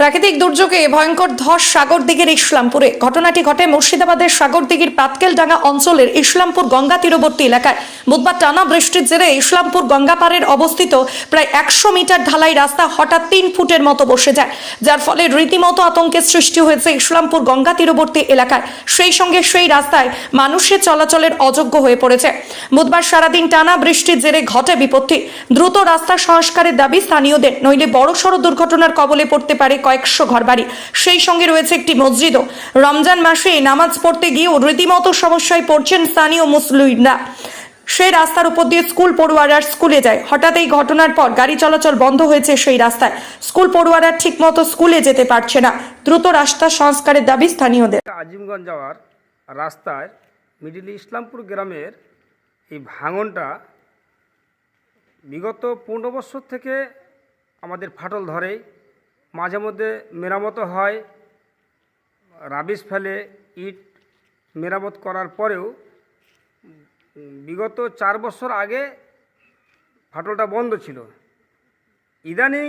প্রাকৃতিক দুর্যোগে ভয়ঙ্কর ধস সাগরদিঘির ইসলামপুরে। ঘটনাটি ঘটে মুর্শিদাবাদের সাগরদিঘির পাতকেলডাঙ্গা অঞ্চলের ইসলামপুর গঙ্গা তীরবর্তী এলাকায়। বুধবার টানা বৃষ্টির জেরে ইসলামপুর গঙ্গাপাড়ের অবস্থিত প্রায় একশো মিটার ঢালাই রাস্তা হঠাৎ তিন ফুটের মতো বসে যায়, যার ফলে রীতিমতো আতঙ্কের সৃষ্টি হয়েছে ইসলামপুর গঙ্গা তীরবর্তী এলাকায়। সেই সঙ্গে সেই রাস্তায় মানুষের চলাচলের অযোগ্য হয়ে পড়েছে। বুধবার সারাদিন টানা বৃষ্টির জেরে ঘটে বিপত্তি। দ্রুত রাস্তা সংস্কারের দাবি স্থানীয়দের, নইলে বড়সড় দুর্ঘটনার কবলে পড়তে পারে কয়েকশো ঘরবাড়ি। সেই সঙ্গে রয়েছে একটি মসজিদও। রমজান মাসে নামাজ পড়তে গিয়েও রীতিমতো সমস্যায় পড়ছেন স্থানীয় মুসলিমরা। সেই রাস্তার উপর দিয়ে স্কুল পড়ুয়ারা স্কুলে যায়। হঠাৎ এই ঘটনার পর গাড়ি চলাচল বন্ধ হয়েছে সেই রাস্তায়। স্কুল পড়ুয়ারা ঠিকমতো স্কুলে যেতে পারছে না। দ্রুত রাস্তা সংস্কারের দাবি স্থানীয়দের। আজিমগঞ্জ যাওয়ার রাস্তায় মিডিল ইসলামপুর গ্রামের এই ভাঙনটা বিগত পনেরো বছর থেকে আমাদের ফাটল ধরে মাঝে মধ্যে মেরামতো হয়, রাবিশ ফেলে ইট মেরামত করার পরেও, বিগত চার বছর আগে ফাটলটা বন্ধ ছিল। ইদানিং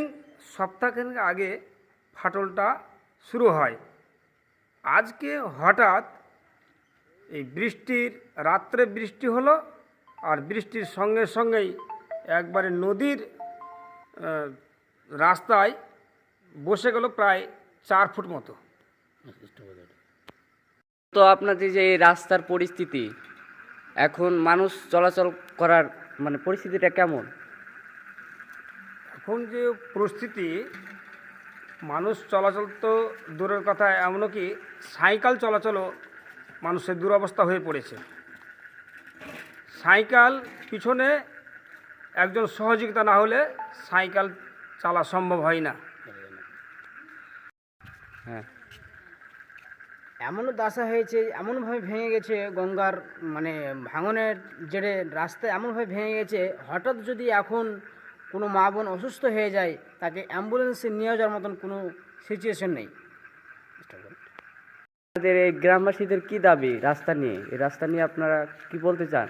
সপ্তাহখানেক আগে ফাটলটা শুরু হয়। আজকে হঠাৎ এই বৃষ্টির, রাত্রে বৃষ্টি হলো আর বৃষ্টির সঙ্গে সঙ্গেই একবারে নদীর রাস্তায় বসে গেল প্রায় চার ফুট মতো। তো আপনাদের যে এই রাস্তার পরিস্থিতি এখন মানুষ চলাচল করার মানে পরিস্থিতিটা কেমন? এখন যে পরিস্থিতি মানুষ চলাচল তো দূরের কথা এমনকি সাইকেল চলাচলও মানুষের দুরবস্থা হয়ে পড়েছে। সাইকেল পিছনে একজন সহযোগিতা না হলে সাইকেল চালা সম্ভব হয় না। হ্যাঁ। এমনও দশা হয়েছে এমনভাবে ভেঙে গেছে গঙ্গার মানে ভাঙনের জেরে রাস্তা এমনভাবে ভেঙে গেছে হঠাৎ যদি এখন কোনো মা বোন অসুস্থ হয়ে যায় তাকে অ্যাম্বুলেন্সে নিয়ে যাওয়ার মতন কোনো সিচুয়েশন নেই। আমাদের এই গ্রামবাসীদের কি দাবি রাস্তা নিয়ে? এই রাস্তা নিয়ে আপনারা কি বলতে চান?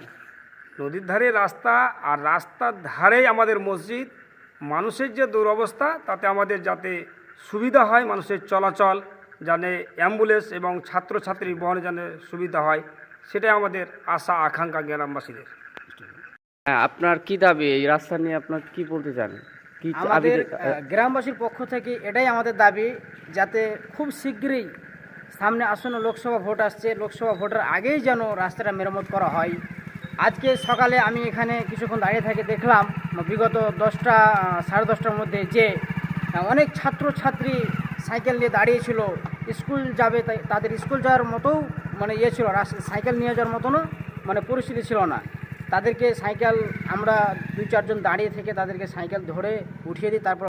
নদীর ধারে রাস্তা আর রাস্তার ধারেই আমাদের মসজিদ। মানুষের যে দুরবস্থা তাতে আমাদের যাতে সুবিধা হয় মানুষের চলাচল জানে অ্যাম্বুলেন্স এবং ছাত্রছাত্রী বহনে যেন সুবিধা হয় সেটাই আমাদের আশা আকাঙ্ক্ষা গ্রামবাসীদের। হ্যাঁ আপনার কি দাবি? এই রাস্তা নিয়ে আপনার কি বলতে চান? কি আমাদের গ্রামবাসীর পক্ষ থেকে এটাই আমাদের দাবি যাতে খুব শীঘ্রই সামনে আসন্ন লোকসভা ভোট আসছে। লোকসভা ভোটের আগেই যেন রাস্তাটা মেরামত করা হয়। আজকে সকালে আমি এখানে কিছুক্ষণ দাঁড়িয়ে থেকে দেখলাম বিগত দশটা সাড়ে দশটার মধ্যে যে অনেক ছাত্রছাত্রী সাইকেল নিয়ে দাঁড়িয়েছিল। স্কুল যাবে তাদের স্কুল যাওয়ার মতো মানে ইয়ে ছিল সাইকেল নিয়ে যাওয়ার মতনও মানে পরিস্থিতি ছিল না। তাদেরকে সাইকেল আমরা দুই চারজন দাঁড়িয়ে থেকে তাদেরকে সাইকেল ধরে উঠিয়ে দিই, তারপর